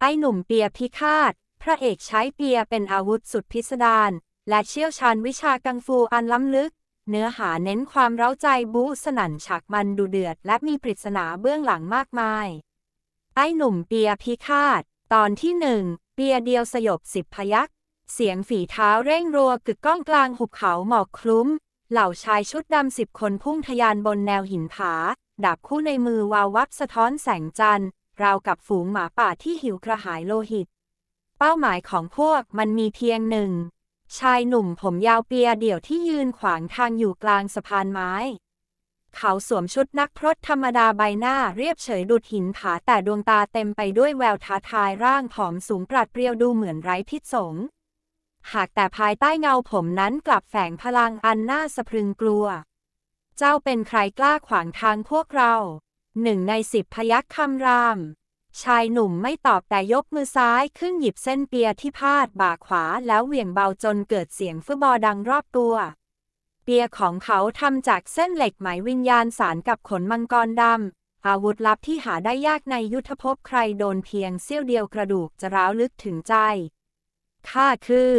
ไอ้หนุ่มเปียพิฆาต พระเอกใช้เปียเป็นอาวุธสุดพิสดารและเชี่ยวชาญวิชากังฟูอันล้ำลึก เนื้อหาเน้นความเร้าใจบู๊สนั่นฉากมันดูเดือด และมีปริศนาเบื้องหลังมากมาย ไอ้หนุ่มเปียพิฆาต ตอนที่หนึ่งเปียเดียวสยบสิบพยักเสียงฝีเท้าเร่งรัวกึกก้องกลางหุบเขาหมอกคลุ้ม เหล่าชายชุดดำสิบคนพุ่งทะยานบนแนวหินผา ดาบคู่ในมือวาววับสะท้อนแสงจันทร์ ราวกับฝูงหมาป่าที่หิวกระหายโลหิต เป้าหมายของพวกมันมีเพียงหนึ่ง ชายหนุ่มผมยาวเปียเดี่ยวที่ยืนขวางทางอยู่กลางสะพานไม้ เขาสวมชุดนักพรตธรรมดาใบหน้าเรียบเฉยดุดหินผาแต่ดวงตาเต็มไปด้วยแววท้าทายร่างผอมสูงปราดเปรียวดูเหมือนไร้พิษสงหากแต่ภายใต้เงาผมนั้นกลับแฝงพลังอันน่าสะพรึงกลัว เจ้าเป็นใครกล้าขวางทางพวกเรา หนึ่งในสิบพยักคำราม ชายหนุ่มไม่ตอบแต่ยกมือซ้ายขึ้นหยิบเส้นเปียที่พาดบ่าขวาแล้วเหวี่ยงเบาจนเกิดเสียงฟืบอดังรอบตัว เปียของเขาทำจากเส้นเหล็กไหมวิญญาณสารกับขนมังกรดำ อาวุธลับที่หาได้ยากในยุทธภพใครโดนเพียงเสี้ยวเดียวกระดูกจะร้าวลึกถึงใจ ข้าคือ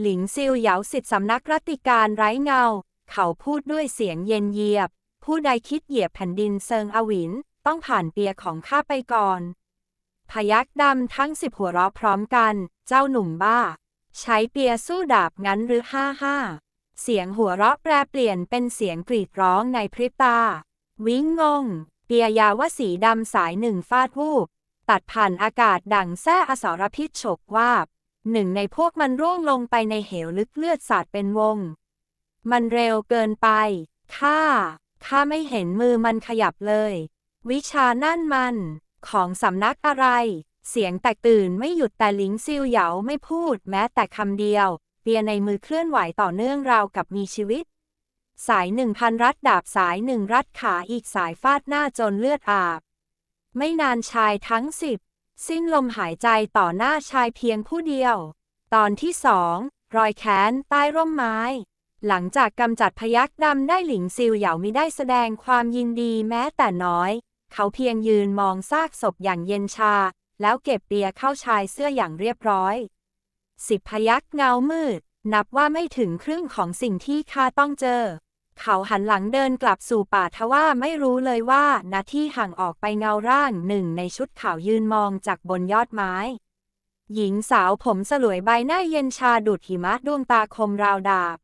หลิงซิวเหยาสิทธิสำนักรัตติการไร้เงา เขาพูดด้วยเสียงเย็นเยียบ ผู้ใดคิดเหยียบแผ่นดินเซิงอวิน ต้องผ่านเปียของข้าไปก่อน พยักดำทั้งสิบหัวเราะพร้อมกัน เจ้าหนุ่มบ้า ใช้เปียสู้ดาบงั้นหรือห้าห้า เสียงหัวเราะแปรเปลี่ยนเป็นเสียงกรีดร้องในพริบตา วิ่งงง เปียยาวสีดำสายหนึ่งฟาดวูบ ตัดผ่านอากาศดังแส้อสรพิษฉกวาบ หนึ่งในพวกมันร่วงลงไปในเหวลึกเลือดสาดเป็นวง มันเร็วเกินไปข้า ข้าไม่เห็นมือมันขยับเลย วิชานั่นมัน ของสำนักอะไร เสียงแตกตื่นไม่หยุดแต่หลิงซิวเหยาไม่พูดแม้แต่คำเดียว เปียในมือเคลื่อนไหวต่อเนื่องราวกับมีชีวิต สายหนึ่งพันรัดดาบสายหนึ่งรัดขาอีกสายฟาดหน้าจนเลือดอาบ ไม่นานชายทั้งสิบสิ้นลมหายใจต่อหน้าชายเพียงผู้เดียว ตอนที่สองรอยแขนใต้ร่มไม้ หลังจากกำจัดพยักดำได้หลิงซิวเหยามิได้แสดงความยินดีแม้แต่น้อย เขาเพียงยืนมองซากศพอย่างเย็นชา แล้วเก็บเปียเข้าชายเสื้ออย่างเรียบร้อยสิบพยักเงามืด นับว่าไม่ถึงครึ่งของสิ่งที่ข้าต้องเจอ เขาหันหลังเดินกลับสู่ป่าทว่าไม่รู้เลยว่าณที่ห่างออกไปเงาร่างหนึ่งในชุดขาวยืนมองจากบนยอดไม้ หญิงสาวผมสลวยใบหน้าเย็นชาดุดหิมะดวงตาคมราวดาบ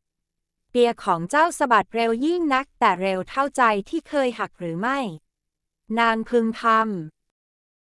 เปียของเจ้าสะบัดเร็วยิ่งนัก แต่เร็วเท่าใจที่เคยหักหรือไม่ นางพึมพำ